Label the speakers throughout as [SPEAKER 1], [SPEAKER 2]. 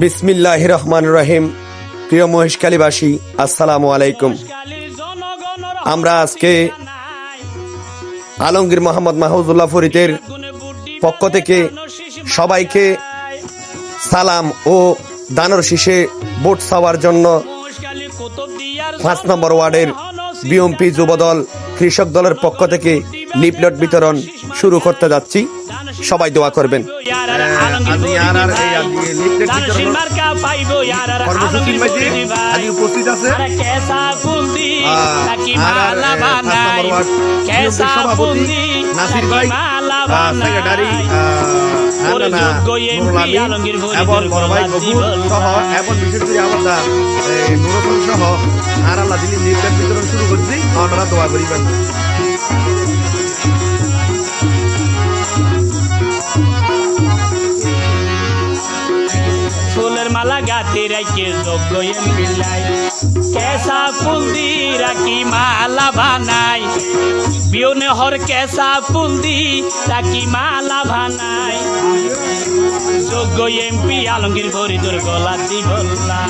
[SPEAKER 1] বিসমিল্লাহ রহমান রহিম। প্রিয় মহেশখালীবাসী, আসসালামু আলাইকুম। আমরা আজকে আলমগীর মোহাম্মদ মাহমুদুল্লাহ ফরিদের পক্ষ থেকে সবাইকে সালাম ও দানর শীষে ভোট চাওয়ার জন্য পাঁচ নম্বর ওয়ার্ডের বিএমপি যুবদল কৃষক দলের পক্ষ থেকে লিফলেট বিতরণ শুরু করতে যাচ্ছি। সবাই দোয়া করবেন।
[SPEAKER 2] উপস্থিত আছে। সভাপতি নাসির ভাই সেক্রেটারি এবং বড় ভাই সহ এবং বিশেষ করে আমরা সহ আর আল্লাহ দিলি লিফলেট বিতরণ শুরু করছি। আপনারা দোয়া করিবেন।
[SPEAKER 3] ফুলের মালা গাতে রাখে যোগ্য মিলাই কেসা ফুল দি রাখি মালা বানাই বিয়নে হর কেসা ফুল দি রাখি মালা বানাই যোগ্য এমপি আলমগীর ফরিদুর গলা দি বললা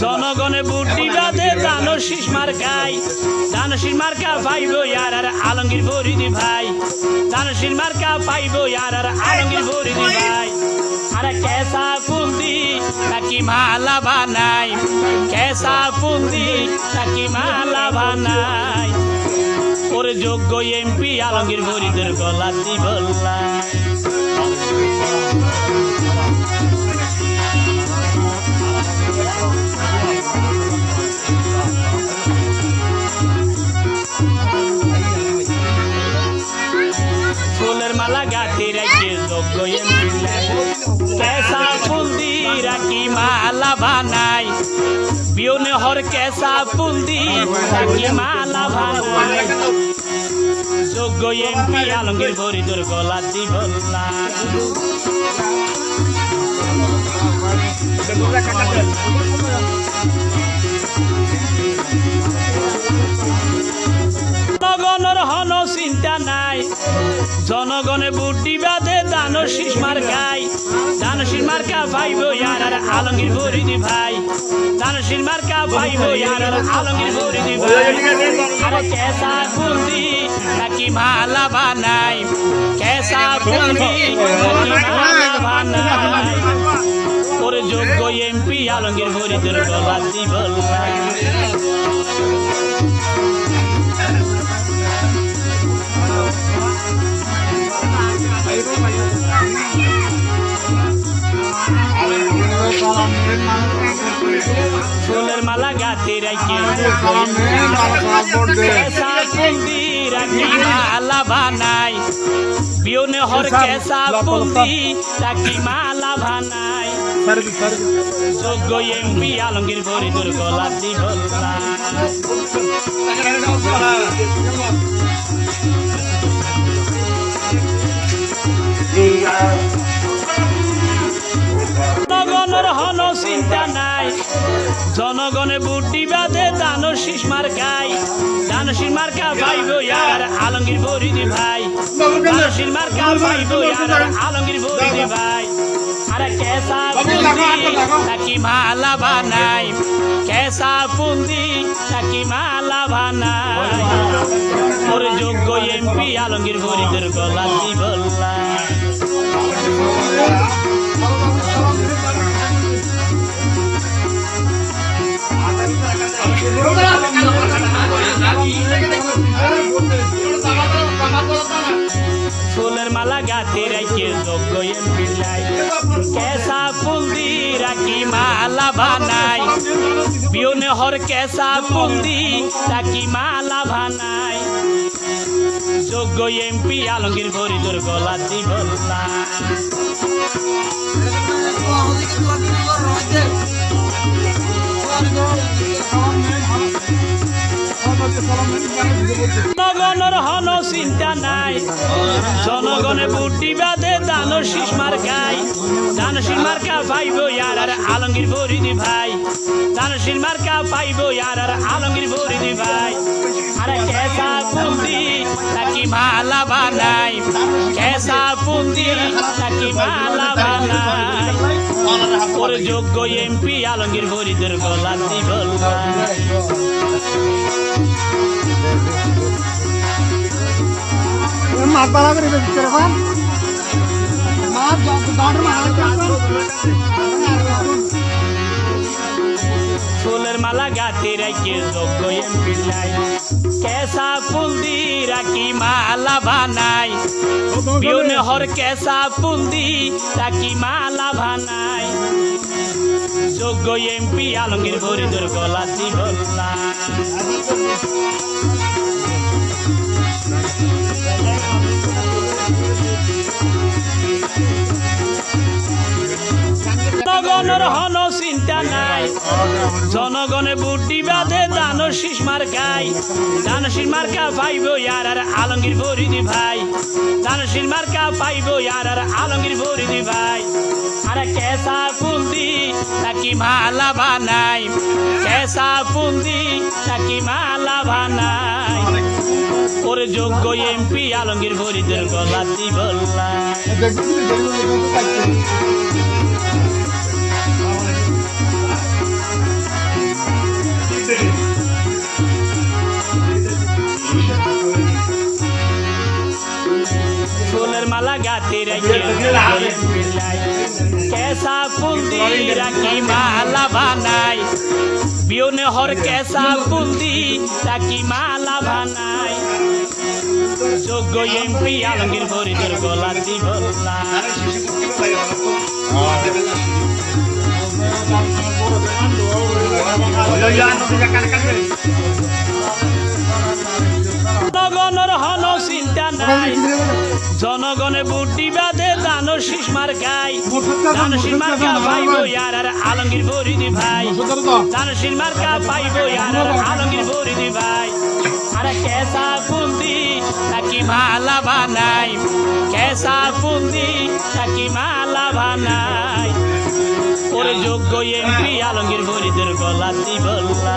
[SPEAKER 3] জনগণে বুদ্ধি বাদে দানশীষ মার্কাই দানশীর মার্কা পাইব ইয়ার আর আলমগীর ফরিদি ভাই। দানশীর মার্কা পাইব ইয়ার আর আলমগীর ফরিদি ভাই। আরে কেসা ফুলদি নাকি মালা বানাই? কেসা ফুলদি নাকি মালা বানাই? ওরে যোগ্য এমপি আলমগীর ফরিদের গলা দি ফুলের মালা গাতে রাখি কেসা ফুল দি রাখি, মালা বানাই। বিয়নে হর কেসা ফুল দি রাখি, মালা বানাই। যোগ্য এমপি আলমগীর ফরিদুর গলা দি বললা দানশীষ মার্কাই দানশীর মার্কা পাইব ইয়ার আর আলমগীর ফরিদি ভাই। দানশীর মার্কা পাইব ইয়ার আর আলমগীর ফরিদি ভাই। আরে নাকি মালা বানাই? কেসা ফুলদি নাকি যোগ্য এমপি আলমগীর ফরিদের গলা দি ফুলের মালা গাতে রাখি রাখি মালা বানাই বিয়নে হর কেসা ফুলদি রাখি মালা বানাই যোগ্য এমপি আলমগীর ফরিদুর গলা দি বললা জনগণের হন চিন্তা নাই। জনগণে বুদ্ধি বাদে দানশীষ মার্কাই দানশীর মার্কা পাইব ইয়ার আলমগীর ফরিদি ভাই। দানশীর মার্কা পাইব ইয়ার আলমগীর ফরিদি ভাই। আরে কেসা নাকি মালা বানাই? কেসা ফুলদি নাকি মালা বানাই? ওর যোগ্য এমপি আলমগীর ফরিদের গলা দি রাখি যোগ্য এমপি লাই। কেসা ফুল দি রাখি মালা বানাই। বিয়নে হর কেসা ফুল দি রাখি মালা বানাই। যোগ্য এমপি আলমগীর ফরিদুর গলা দি জনগণের হন চিন্তা নাই। জনগণে বুদ্ধি বাদে দানশীষ মার্কাই দানশীষ মার্কা পাইব ইয়ার আর আলমগীর ফরিদি ভাই। দানশীল মার্কা পাইবো আর আর আলমগীর ফরিদি ভাই। আরে কেসা পুন্দি নাকি মালা বানাই? কেসা পুন্দি নাকি মালা বানাই? ওর যোগ্য এমপি আলমগীর ফরিদের গলা দিবল
[SPEAKER 4] মাছ বালা করে বেশি করে
[SPEAKER 3] ফুলের মালা গাতে রেখে যোগ্য এমপি কেসা পুন্দি রাখি মালা বানাই। বিউনে হর কেসা পুন্দি রাখি মালা বানাই। যোগ্য এমপি আলমগীর ফরিদের গলা দিবল হন চিন্তা নাই। জনগণে বুদ্ধি বাদে দানর শীষ মার গাই দানশীল মার্কা পাইব ইয়ার আর আলমগীর ফরিদি ভাই। দানশীল মার্কা পাইব ইয়ার আর আলমগীর ফরিদি ভাই। আরে কেসা পুন্দি নাকি মালা বানাই? কেসা পুন্দি নাকি মালা বানাই? ওর যোগ্য এমপি আলমগীর ফরিদের গলা দিবল্লা কেসা পুন্দি রাখি মালা বানাই? বিয়নে হর কেসা পুন্দি রাখি মালা বানাই? যোগ্য আলমগীর ফরিদের গলা চিন্তা শীষ মার গাই। দানশীল মার্কা পাইব ইয়ার আর আলমগীর ফরিদি ভাই। দানশীল মার্কা পাইব ইয়ার আর আলমগীর ফরিদি ভাই। আরে কেসা পুন্দি নাকি মালা বানাই? কেসা পুন্দি নাকি মালা বানাই? ওরে যোগ্য এমপি আলমগীর ফরিদের গলা দিবল্লা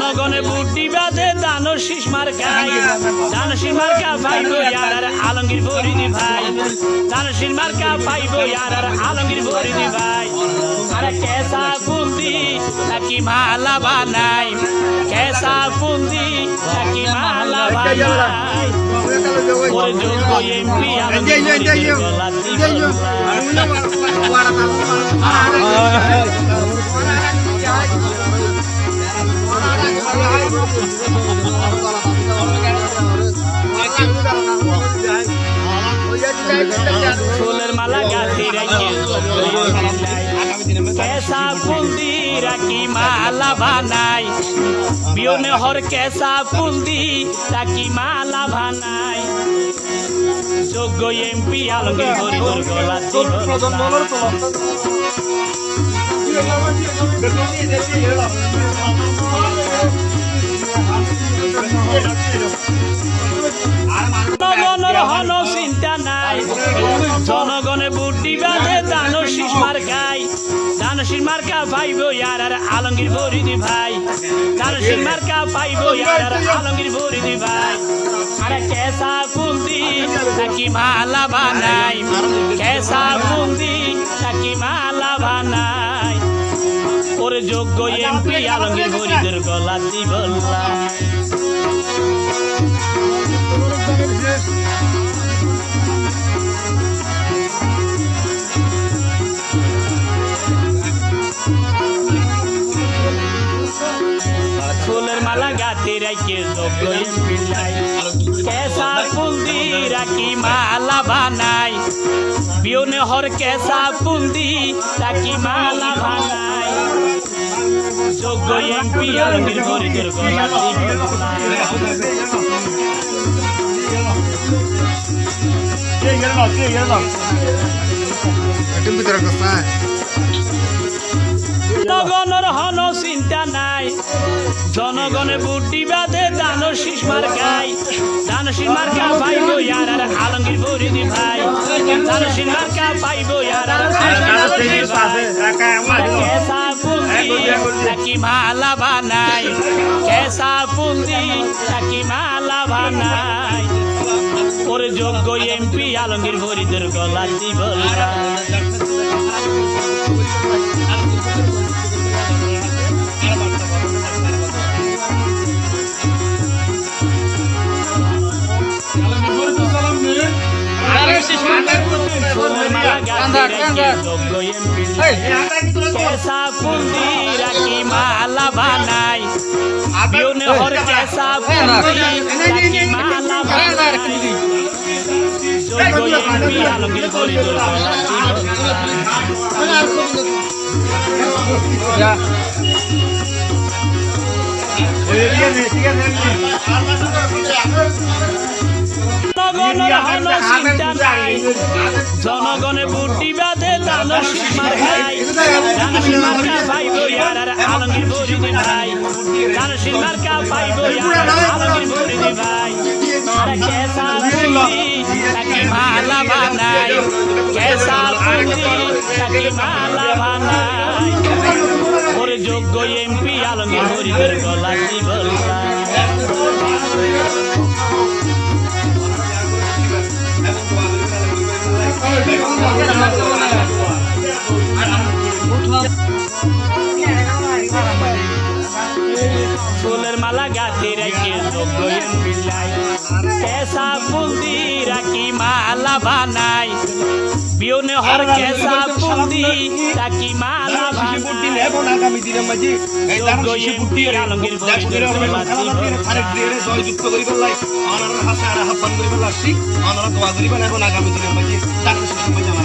[SPEAKER 3] জনগণে বুদ্ধি বাদে দানো শীষ মার গাই দানশীল মার্কা পাইব ইয়ার আর আলমগীর ফরিদি ভাই দানশীল মার্কা পাইব ইয়ার আর আলমগীর ফরিদি ভাই আরে কেসা পুন্দি নাকি মালা বানাই কেসা পুন্দি নাকি মালা বানাই ওই যোগ্য এমপি আলমগীর গলা। ফুলের মালা রেখে কেসা পুন্দি রাখি মালা বানাই বিয়নে হর কেসা পুন্দি রাখি মালা বানাই যোগ্য এমপি আলমগীর হরিদর গলা দিবল্লা। জনগণের হন চিন্তা নাই। জনগণে বুদ্ধি বাদে দানো শীষ মার গাই দানশীল মার্কা পাইব ইয়ার আর আলমগীর ফরিদি ভাই। দানশীল মার্কা পাইব ইয়ার আর আলমগীর কেসা পুন্দি নাকি মালা বানাই কেসা পুন্দি নাকি মালা বানাই ওর যোগ্য এমপি আলমগীর ফরিদের গলা দিবল্লা ফুলের মালা কেসা ফুল রাখি মালা বানাই। বিয়নে হর কেসা ফুল রাখি মালা বানাই। যোগ্য এমপি আলমগীর
[SPEAKER 2] কস না
[SPEAKER 3] জনগণের হন চিন্তা নাই। জনগণে বুদ্ধি বাদে দানো শীষ মার গাই দানো শীষ মার্কা পাইব ইয়ার আর আলমগীর বরিদি ভাই দানো শীষ মার্কা পাইব ইয়ার আর নাকি মালা বানাই কেসা পুন্দি নাকি মালা বানাই। ওর যোগ্য এমপি আলমগীর হরিদের গলা জীবন কেসা পুন্দি রাখি মালা বানাই বিউনে হর কেসা রাখি। মালা বানাই যোগ্য এমপি আলমগীর গরি জনগণের হন চিন্তা নাই। জনগণে বুদ্ধি বাদে দানো সীমার খাই দানো সীমার কা পাইব ইয়ার আর আলমগীর বরিদি ভাই। দানো সীমার কা পাইব ইয়ার আর আলমগীর বরিদি ভাই কেসা তাকে মালা বানাই কেসা তাকে মালা বানাই ওর যোগ্য এমপি আলমগীর হরিদের গলা জীবন ফুলের মালা আলমগীর
[SPEAKER 2] করে হবে আরেক দিয়ে জয়যুক্ত করি পেলাই অনার হাতে আর আহ্বান করি পেলাই অনারা দোয়া করি পেলাই এখন আগামী দিনের মাঝে দারুণ শিশু মাঝে আমার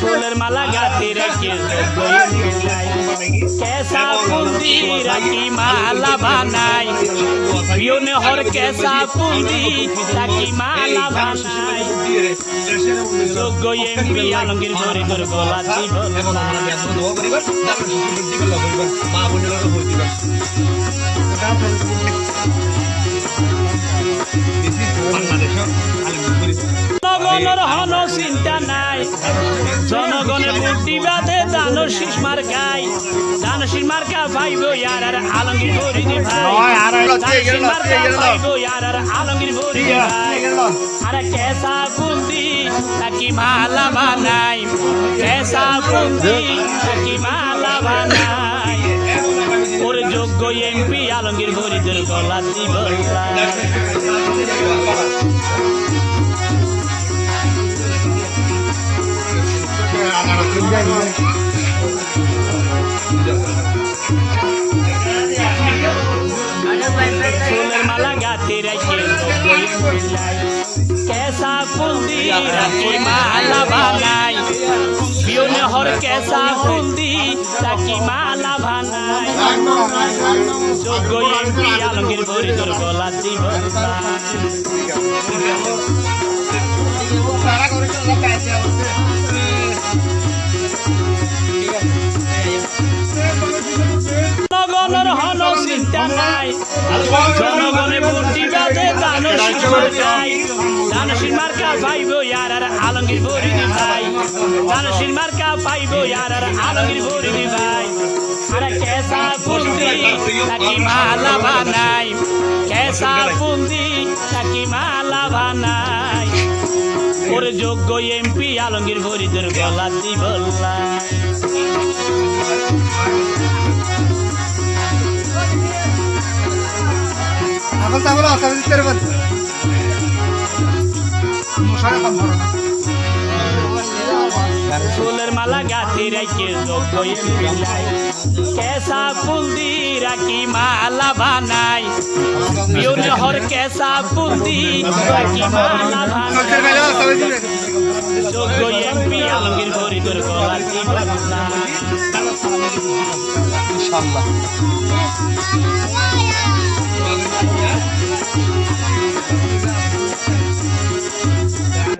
[SPEAKER 3] ফুলের মালা গাতে রেখে কেসা পুন্দি রাখি মালা বানাই? বিয়নে হর কেসা পুন্দি রাখি মালা বানাই?
[SPEAKER 2] হইতে
[SPEAKER 3] হন চিন্তা নাই। জনগণের বুদ্ধি বাদে দানো শীষ মার গাই দানো শীষ মার কা পাইব ইয়ার আর আলমগীর বরিদি ভাই দানো শীষ মার কা পাইব ইয়ার আর আলমগীর বরিদি ভাই আরে কেসা বুন্দি নাকি মালা বানাই? কেসা বুন্দি নাকি মালা বানাই? ওর যোগ্য এমপি আলমগীর হরিদের গলা দিব গাতে রেখে কেসা ফুলদি রাখি মালা বানাই বিয়নে হর কেসা ফুলদি রাখি মালা বানাই যোগ্য এমপি আলমগীর হরিদর গলা দিব জনগণের হন চিন্তা চিন্তা নাই জনগণে বুদ্ধি বাদে দানশীল মার্কাই দানশীল মার্কা পাইব ইয়ার আর আলমগীর পাইব ইয়ার আর আলমগীর ভাই। আরে কেসা বুদ্ধি নাকি মালা বানাই? কেসা বুদ্ধি নাকি মালা বানাই? ওরে যোগ্য এমপি আলমগীর ভরিদের গলা দিবল্লা
[SPEAKER 4] এখন তাহলে আসামি দিতে
[SPEAKER 3] মালা গাঁথি রেখে কেসা ফুল দি রাখি মালা বানাই। হর কেসা ফুল দি রাখি মালা বানাই এমপি আলমগীর ভরিদের গলা দিবল্লা
[SPEAKER 4] ইনশাআল্লাহ।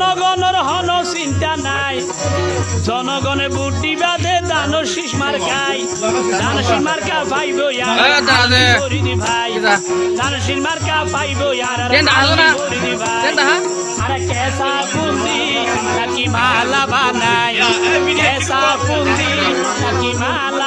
[SPEAKER 3] জনগণের হন চিন্তা নাই। জনগণে বুদ্ধি বাদে দানর শীষ মার্কাই দানশীল মার্কা পাইব ভাই। দানশীল মার্কা পাইব আরে কেসা বুদ্ধি নাকি মালা বানাই? কেসা বুদ্ধি নাকি মালা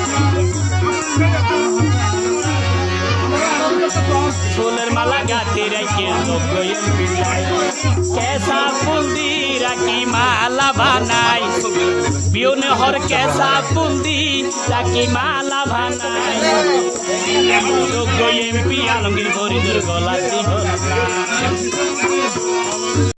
[SPEAKER 3] ফুলের মালা গাতে রাখে লোক কেসা বুন্দি রাখি মালা বানাই বিউনে হর কেসা বুন্দি রাখি মালা বানাই যোগ্য এমপি আলমগীর ফরিদুর গলা